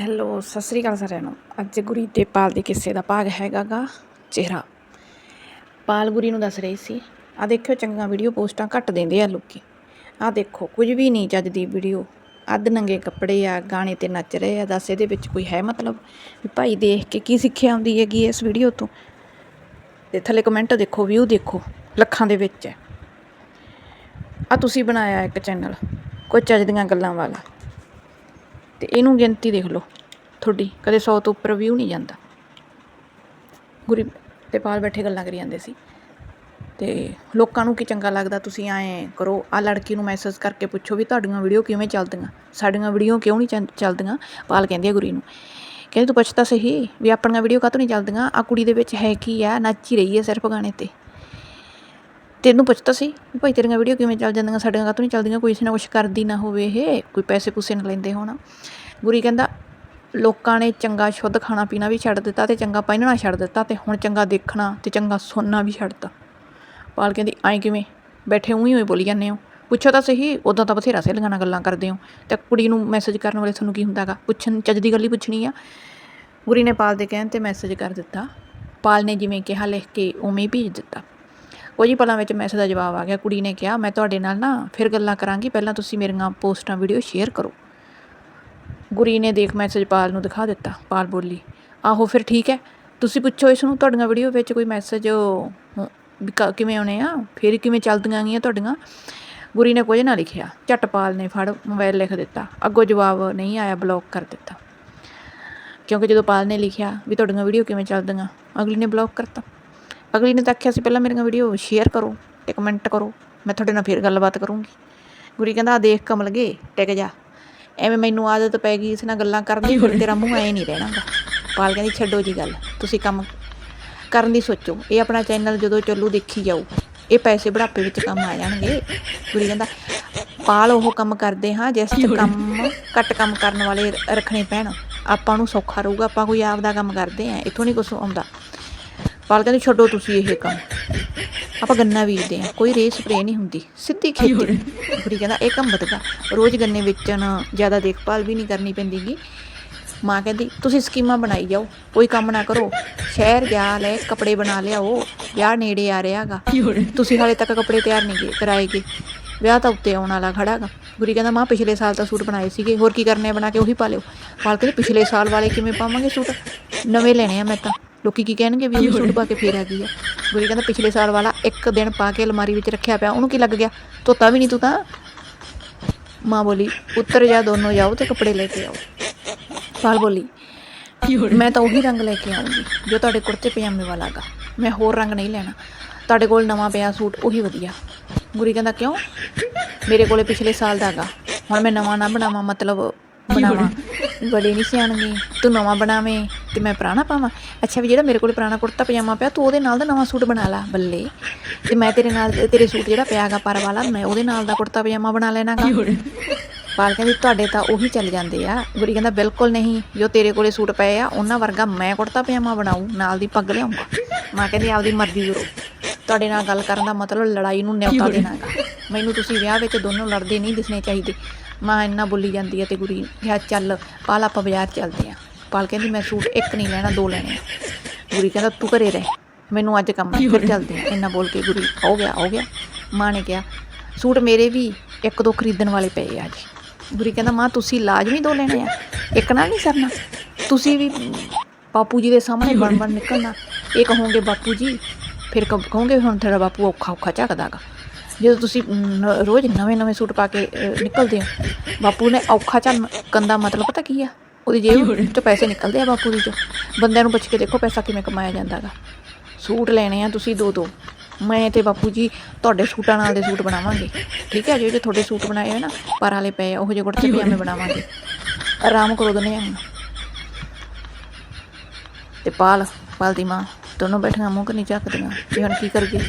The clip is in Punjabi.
ਹੈਲੋ ਸਤਿ ਸ੍ਰੀ ਅਕਾਲ ਸਾਰਿਆਂ ਨੂੰ। ਅੱਜ ਗੁਰੀ ਤੇ ਪਾਲ ਦੇ ਕਿੱਸੇ ਦਾ ਭਾਗ ਹੈਗਾ ਗਾ ਚਿਹਰਾ। ਪਾਲ ਗੁਰੀ ਨੂੰ ਦੱਸ ਰਹੀ ਸੀ ਆ ਦੇਖਿਓ ਚੰਗਾ ਵੀਡੀਓ ਪੋਸਟਾਂ ਘੱਟ ਦਿੰਦੇ ਆ ਲੋਕੀ। ਆ ਦੇਖੋ, ਕੁਝ ਵੀ ਨਹੀਂ ਚੱਜ ਦੀ ਵੀਡੀਓ ਅੱਧ ਨੰਗੇ ਕੱਪੜੇ ਆ, ਗਾਣੇ ਤੇ ਨੱਚ ਰਹੇ ਆ, ਦੱਸ ਇਹਦੇ ਵਿੱਚ ਕੋਈ ਹੈ ਮਤਲਬ? ਵੀ ਭਾਈ ਦੇਖ ਕੇ ਕੀ ਸਿੱਖਿਆ ਆਉਂਦੀ ਹੈਗੀ ਇਸ ਵੀਡੀਓ ਤੋਂ? ਤੇ ਥੱਲੇ ਕਮੈਂਟ ਦੇਖੋ ਵਿਊ ਦੇਖੋ, ਲੱਖਾਂ ਦੇ ਵਿੱਚ ਹੈ। ਆ ਤੁਸੀਂ ਬਣਾਇਆ ਇੱਕ ਚੈਨਲ ਕੋਈ ਚੱਜ ਦੀਆਂ ਗੱਲਾਂ ਵਾਲਾ। ਤੇ ਇਹਨੂੰ ਗਿਣਤੀ ਦੇਖ ਲਓ। ਤੁਹਾਡੀ ਕਦੇ 100 ਤੋਂ ਉੱਪਰ ਵਿਊ ਨਹੀਂ ਜਾਂਦਾ। ਗੁਰੀ ਤੇ ਪਾਲ ਬੈਠੇ ਗੱਲਾਂ ਕਰੀ ਜਾਂਦੇ ਸੀ। ਤੇ ਲੋਕਾਂ ਨੂੰ ਕੀ ਚੰਗਾ ਲੱਗਦਾ ਤੁਸੀਂ ਐਂ ਕਰੋ ਆ ਲੜਕੀ ਨੂੰ ਮੈਸੇਜ ਕਰਕੇ ਪੁੱਛੋ ਵੀ ਤੁਹਾਡੀਆਂ ਵੀਡੀਓ ਕਿਵੇਂ ਚੱਲਦੀਆਂ? ਸਾਡੀਆਂ ਵੀਡੀਓ ਕਿਉਂ ਨਹੀਂ ਚੱਲ- ਚੱਲਦੀਆਂ? ਪਾਲ ਕਹਿੰਦੀ ਆ ਗੁਰੀ ਨੂੰ। ਕਹਿੰਦੀ ਤੂੰ ਪੁੱਛ ਤਾਂ ਸਹੀ ਵੀ ਆਪਣੀਆਂ ਵੀਡੀਓ ਕਾਹਤੋਂ ਨਹੀਂ ਚੱਲਦੀਆਂ? ਆ ਕੁੜੀ ਦੇ ਵਿੱਚ ਹੈ ਕੀ ਆ? ਨੱਚ ਹੀ ਰਹੀ ਹੈ ਸਿਰਫ ਗਾਣੇ ਤੇ। ਤੈਨੂੰ ਪੁੱਛਤਾ ਸੀ ਵੀ ਭਾਈ ਤੇਰੀਆਂ ਵੀਡੀਓ ਕਿਵੇਂ ਚੱਲ ਜਾਂਦੀਆਂ? ਸਾਡੀਆਂ ਕਾਹਤੋਂ ਨਹੀਂ ਚੱਲਦੀਆਂ? ਕੋਈ ਕਿਸੇ ਨਾ ਕੁਛ ਕਰਦੀ ਨਾ ਹੋਵੇ ਇਹ। ਕੋਈ ਪੈਸੇ ਪੂਸੇ ਨਾ ਲੈਂਦੇ ਹੋਣ। ਗੁਰੀ ਕਹਿੰਦਾ, ਲੋਕਾਂ ਨੇ ਚੰਗਾ ਸ਼ੁੱਧ ਖਾਣਾ ਪੀਣਾ ਵੀ ਛੱਡ ਦਿੱਤਾ ਤੇ ਚੰਗਾ ਪਹਿਨਣਾ ਛੱਡ ਦਿੱਤਾ ਤੇ ਹੁਣ ਚੰਗਾ ਦੇਖਣਾ ਤੇ ਚੰਗਾ ਸੁਣਨਾ ਵੀ ਛੱਡਤਾ ਪਾਲ ਕਹਿੰਦੀ ਐਂ ਕਿਵੇਂ? ਬੈਠੇ ਉਹੀ ਹੋਏ ਬੋਲੀ ਜਾਂਦੇ ਹੋ। ਪੁੱਛੋ ਤਾਂ ਸਹੀ, ਉਦੋਂ ਤਾਂ ਬਥੇਰਾ ਸਹੇਲੀਆਂ ਨਾਲ ਗੱਲਾਂ ਕਰਦੇ ਹੋ। ਤੇ ਕੁੜੀ ਨੂੰ ਮੈਸੇਜ ਕਰਨ ਵਾਲੇ ਤੁਹਾਨੂੰ ਕੀ ਹੁੰਦਾਗਾ? ਪੁੱਛਣ, ਚੱਜ ਦੀ ਗੱਲ ਹੀ ਪੁੱਛਣੀ ਆ। ਗੁਰੀ ਨੇ ਪਾਲ ਦੇ ਕਹਿਣ ਤੇ ਮੈਸੇਜ ਕਰ ਦਿੱਤਾ। ਪਾਲ ਨੇ ਜਿਵੇਂ ਕਿਹਾ, ਲਿਖ ਕੇ ਉਵੇਂ ਹੀ ਭੇਜ ਦਿੱਤਾ। ਕੁਝ ਹੀ ਪਲਾਂ ਵਿੱਚ ਮੈਸੇਜ ਦਾ ਜਵਾਬ ਆ ਗਿਆ, ਕੁੜੀ ਨੇ ਕਿਹਾ, ਮੈਂ ਤੁਹਾਡੇ ਨਾਲ ਨਾ ਫਿਰ ਗੱਲਾਂ ਕਰਾਂਗੀ, ਪਹਿਲਾਂ ਤੁਸੀਂ ਮੇਰੀਆਂ ਪੋਸਟਾਂ, ਵੀਡੀਓ ਸ਼ੇਅਰ ਕਰੋ। ਗੁਰੀ ਨੇ ਦੇਖ ਮੈਸੇਜ ਪਾਲ ਨੂੰ ਦਿਖਾ ਦਿੱਤਾ, ਪਾਲ ਬੋਲੀ, ਆਹੋ, ਫਿਰ ਠੀਕ ਹੈ, ਤੁਸੀਂ ਪੁੱਛੋ ਇਸ ਨੂੰ ਤੁਹਾਡੀਆਂ ਵੀਡੀਓ ਵਿੱਚ ਕੋਈ ਮੈਸੇਜ ਕਿਵੇਂ ਆਉਣੇ ਆ, ਫਿਰ ਕਿਵੇਂ ਚੱਲਦੀਆਂ ਗੀਆਂ ਤੁਹਾਡੀਆਂ? ਗੁਰੀ ਨੇ ਕੁਝ ਨਾ ਲਿਖਿਆ, ਝੱਟ ਪਾਲ ਨੇ ਫੜ ਮੋਬਾਈਲ ਲਿਖ ਦਿੱਤਾ, ਅੱਗੋਂ ਜਵਾਬ ਨਹੀਂ ਆਇਆ, ਬਲੌਕ ਕਰ ਦਿੱਤਾ। ਕਿਉਂਕਿ ਜਦੋਂ ਪਾਲ ਨੇ ਲਿਖਿਆ ਵੀ ਤੁਹਾਡੀਆਂ ਵੀਡੀਓ ਕਿਵੇਂ ਚੱਲਦੀਆਂ, ਅਗਲੀ ਨੇ ਬਲੌਕ ਕਰਤਾ। ਅਗਲੀ ਨੇ ਤਾਂ ਆਖਿਆ ਸੀ, ਪਹਿਲਾਂ ਮੇਰੀਆਂ ਵੀਡੀਓ ਸ਼ੇਅਰ ਕਰੋ ਤੇ ਕਮੈਂਟ ਕਰੋ, ਮੈਂ ਤੁਹਾਡੇ ਨਾਲ ਫਿਰ ਗੱਲਬਾਤ ਕਰੂੰਗੀ। ਗੁਰੀ ਕਹਿੰਦਾ ਆ ਦੇਖ ਕਮਲ ਗਏ, ਟਿਕ ਜਾ। ਐਵੇਂ ਮੈਨੂੰ ਆਦਤ ਪੈ ਗਈ ਇਸ ਨਾਲ ਗੱਲਾਂ ਕਰਨ ਦੀ ਫਿਰ ਤੇਰਾ ਮੂੰਹ ਐ ਨਹੀਂ ਰਹਿਣਾਗਾ ਪਾਲ ਕਹਿੰਦੀ, ਛੱਡੋ ਜੀ ਗੱਲ, ਤੁਸੀਂ ਕੰਮ ਕਰਨ ਦੀ ਸੋਚੋ। ਇਹ ਆਪਣਾ ਚੈਨਲ ਜਦੋਂ ਚੱਲੂ, ਦੇਖੀ ਜਾਊ। ਇਹ ਪੈਸੇ ਬੁਢਾਪੇ ਵਿੱਚ ਕੰਮ ਆ ਜਾਣਗੇ। ਗੁਰੀ ਕਹਿੰਦਾ, ਪਾਲ, ਉਹ ਕੰਮ ਕਰਦੇ ਹਾਂ ਜਿਸ 'ਚ ਕੰਮ, ਘੱਟ ਕੰਮ ਕਰਨ ਵਾਲੇ ਰੱਖਣੇ ਪੈਣ, ਆਪਾਂ ਨੂੰ ਸੌਖਾ ਰਹੂਗਾ, ਆਪਾਂ ਕੋਈ ਆਪ ਦਾ ਕੰਮ ਕਰਦੇ ਆ ਇੱਥੋਂ ਨਹੀਂ ਕੁਛ ਆਉਂਦਾ। ਪਾਲ ਕਹਿੰਦੇ ਛੱਡੋ ਤੁਸੀਂ ਇਹ ਕੰਮ। ਆਪਾਂ ਗੰਨਾ ਬੀਜਦੇ ਆ ਕੋਈ ਰੇ ਸਪਰੇ ਨਹੀਂ ਹੁੰਦੀ ਸਿੱਧੀ ਖੇਤੀ। ਗੁਰੀ ਕਹਿੰਦਾ ਇਹ ਕੰਮ ਵਧਗਾ ਰੋਜ਼ ਗੰਨੇ ਵੇਚਣ ਜ਼ਿਆਦਾ ਦੇਖਭਾਲ ਵੀ ਨਹੀਂ ਕਰਨੀ ਪੈਂਦੀਗੀ। ਮਾਂ ਕਹਿੰਦੀ ਤੁਸੀਂ ਸਕੀਮਾਂ ਬਣਾਈ ਜਾਓ ਕੋਈ ਕੰਮ ਨਾ ਕਰੋ। ਸ਼ਹਿਰ ਜਾ ਲੈ ਕੱਪੜੇ ਬਣਾ ਲਿਆਓ ਵਿਆਹ ਨੇੜੇ ਆ ਰਿਹਾਗਾ ਤੁਸੀਂ ਹਾਲੇ ਤੱਕ ਕੱਪੜੇ ਤਿਆਰ ਨਹੀਂ ਕਰਾਏਗੇ। ਵਿਆਹ ਤਾਂ ਉੱਤੇ ਆਉਣ ਵਾਲਾ ਖੜਾਗਾ ਗੁਰੀ ਕਹਿੰਦਾ ਮਾਂ ਪਿਛਲੇ ਸਾਲ ਤਾਂ ਸੂਟ ਬਣਾਏ ਸੀਗੇ ਹੋਰ ਕੀ ਕਰਨੇ ਬਣਾ ਕੇ ਉਹੀ ਪਾ ਲਿਓ। ਪਾਲ ਕਹਿੰਦੇ ਪਿਛਲੇ ਸਾਲ ਵਾਲੇ ਕਿਵੇਂ ਪਾਵਾਂਗੇ ਸੂਟ? ਨਵੇਂ ਲੈਣੇ ਆ ਮੈਂ ਤਾਂ। ਲੋਕੀ ਕੀ ਕਹਿਣਗੇ ਵੀ ਉਹ ਸੂਟ ਪਾ ਕੇ ਫੇਰ ਆ ਗਈ ਆ। ਗੁਰੀ ਕਹਿੰਦਾ ਪਿਛਲੇ ਸਾਲ ਵਾਲਾ ਇੱਕ ਦਿਨ ਪਾ ਕੇ ਅਲਮਾਰੀ ਵਿੱਚ ਰੱਖਿਆ ਪਿਆ ਉਹਨੂੰ ਕੀ ਲੱਗ ਗਿਆ? ਧੋਤਾ ਵੀ ਨਹੀਂ ਤੂੰ ਤਾਂ। ਮਾਂ ਬੋਲੀ ਉੱਤਰ ਜਾ ਦੋਨੋਂ ਜਾਓ ਤੇ ਕੱਪੜੇ ਲੈ ਕੇ ਆਓ। ਪਾਲ ਬੋਲੀ ਮੈਂ ਤਾਂ ਉਹੀ ਰੰਗ ਲੈ ਕੇ ਆਉਂਗੀ ਜੋ ਤੁਹਾਡੇ ਕੁੜਤੇ ਪਜਾਮੇ ਵਾਲਾ ਗਾ। ਮੈਂ ਹੋਰ ਰੰਗ ਨਹੀਂ ਲੈਣਾ। ਤੁਹਾਡੇ ਕੋਲ ਨਵਾਂ ਪਿਆ ਸੂਟ ਉਹੀ ਵਧੀਆ। ਗੁਰੀ ਕਹਿੰਦਾ ਕਿਉਂ? ਮੇਰੇ ਕੋਲੇ ਪਿਛਲੇ ਸਾਲ ਦਾ ਗਾ। ਹੁਣ ਮੈਂ ਨਵਾਂ ਨਾ ਬਣਾਵਾਂ ਮਤਲਬ ਬਣਾਵਾਂ। ਬੜੇ ਨਹੀਂ ਸਿਆਣਗੇ। ਤੂੰ ਨਵਾਂ ਬਣਾਵੇਂ ਤੇ ਮੈਂ ਪੁਰਾਣਾ ਪਾਵਾਂ। ਅੱਛਾ ਵੀ ਜਿਹੜਾ ਮੇਰੇ ਕੋਲੇ ਪੁਰਾਣਾ ਕੁੜਤਾ ਪਜਾਮਾ ਪਿਆ ਤੂੰ ਉਹਦੇ ਨਾਲ ਦਾ ਨਵਾਂ ਸੂਟ ਬਣਾ ਲਾ ਬੱਲੇ। ਤੇ ਮੈਂ ਤੇਰੇ ਨਾਲ ਤੇਰੇ ਸੂਟ ਜਿਹੜਾ ਪਿਆਗਾ ਪਰ ਵਾਲਾ ਮੈਂ ਉਹਦੇ ਨਾਲ ਦਾ ਕੁੜਤਾ ਪਜਾਮਾ ਬਣਾ ਲੈਣਾਗਾ ਪਾਲ ਕਹਿੰਦੀ ਤੁਹਾਡੇ ਤਾਂ ਉਹੀ ਚੱਲ ਜਾਂਦੇ ਆ। ਗੁਰੀ ਕਹਿੰਦਾ ਬਿਲਕੁਲ ਨਹੀਂ ਜੋ ਤੇਰੇ ਕੋਲੇ ਸੂਟ ਪਏ ਆ ਉਹਨਾਂ ਵਰਗਾ ਮੈਂ ਕੁੜਤਾ ਪਜਾਮਾ ਬਣਾਉ ਨਾਲ ਦੀ ਪੱਗ ਲਿਆਉਂਗਾ ਮਾਂ ਕਹਿੰਦੀ ਆਪਦੀ ਮਰਜ਼ੀ ਕਰੋ ਤੁਹਾਡੇ ਨਾਲ ਗੱਲ ਕਰਨ ਦਾ ਮਤਲਬ ਲੜਾਈ ਨੂੰ ਨਿਉਤਾ ਦੇਣਾਗਾ ਮੈਨੂੰ ਤੁਸੀਂ ਵਿਆਹ ਵਿੱਚ ਦੋਨੋਂ ਲੜਦੇ ਨਹੀਂ ਦਿਸਣੇ ਚਾਹੀਦੇ। ਮਾਂ ਇੰਨਾ ਬੋਲੀ ਜਾਂਦੀ ਹੈ ਤੇ ਗੁਰੀ ਕਿਹਾ ਚੱਲ ਪਾਲ ਆਪਾਂ ਬਾਜ਼ਾਰ ਚੱਲਦੇ ਆ ਪਾਲ ਕਹਿੰਦੀ ਮੈਂ ਸੂਟ ਇੱਕ ਨਹੀਂ ਲੈਣਾ ਦੋ ਲੈਣੇ ਆ। ਗੁਰੀ ਕਹਿੰਦਾ ਤੂੰ ਘਰੇ ਰਹਿ ਮੈਨੂੰ ਅੱਜ ਕੰਮ ਹੈ ਫਿਰ ਚੱਲਦੇ ਆ ਇੰਨਾ ਬੋਲ ਕੇ ਗੁਰੀ ਹੋ ਗਿਆ ਹੋ ਗਿਆ। ਮਾਂ ਨੇ ਕਿਹਾ ਸੂਟ ਮੇਰੇ ਵੀ ਇੱਕ ਦੋ ਖਰੀਦਣ ਵਾਲੇ ਪਏ ਆ ਜੀ ਗੁਰੀ ਕਹਿੰਦਾ ਮਾਂ ਤੁਸੀਂ ਲਾਜ਼ਮੀ ਦੋ ਲੈਣੇ ਆ? ਇੱਕ ਨਾਲ ਨਹੀਂ ਸਰਨਾ। ਤੁਸੀਂ ਵੀ ਬਾਪੂ ਜੀ ਦੇ ਸਾਹਮਣੇ ਬਣ ਬਣ ਨਿਕਲਣਾ। ਇਹ ਕਹੋਗੇ ਬਾਪੂ ਜੀ ਫਿਰ ਕਹੋ- ਕਹੋਗੇ ਹੁਣ ਤੇਰਾ ਬਾਪੂ ਔਖਾ ਔਖਾ ਝੱਕਦਾਗਾ ਜਦੋਂ ਤੁਸੀਂ ਰੋਜ਼ ਨਵੇਂ ਨਵੇਂ ਸੂਟ ਪਾ ਕੇ ਨਿਕਲਦੇ ਹੋ ਬਾਪੂ ਨੇ ਔਖਾ ਝੱਕਣ ਦਾ ਮਤਲਬ ਪਤਾ ਕੀ ਆ? ਉਹਦੀ ਜੇਬ ਚੋਂ ਪੈਸੇ ਨਿਕਲਦੇ ਆ ਬਾਪੂ ਦੀ ਚੋਂ। ਬੰਦਿਆਂ ਨੂੰ ਪੁੱਛ ਕੇ ਦੇਖੋ ਪੈਸਾ ਕਿਵੇਂ ਕਮਾਇਆ ਜਾਂਦਾਗਾ। ਸੂਟ ਲੈਣੇ ਆ ਤੁਸੀਂ ਦੋ ਦੋ। ਮੈਂ ਤੇ ਬਾਪੂ ਜੀ ਤੁਹਾਡੇ ਸੂਟਾਂ ਨਾਲ ਦੇ ਸੂਟ ਬਣਾਵਾਂਗੇ। ਠੀਕ ਹੈ ਜਿਹੜੇ ਤੁਹਾਡੇ ਸੂਟ ਬਣਾਏ ਹੋਏ ਨਾ ਪਰ ਵਾਲੇ ਪਏ ਉਹੋ ਜਿਹੇ ਕੁੜਤੇ ਪਜਾਮੇ ਬਣਾਵਾਂਗੇ। ਆਰਾਮ ਕਰੋ ਦਨੇ ਹੁਣ ਤੇ ਪਾਲ ਪਾਲ ਦੀ ਮਾਂ। ਦੋਨੋਂ ਬੈਠੀਆਂ ਮੂੰਹ ਕਨੀ ਝੱਕਦੀਆਂ ਵੀ ਹੁਣ ਕੀ ਕਰੀਏ।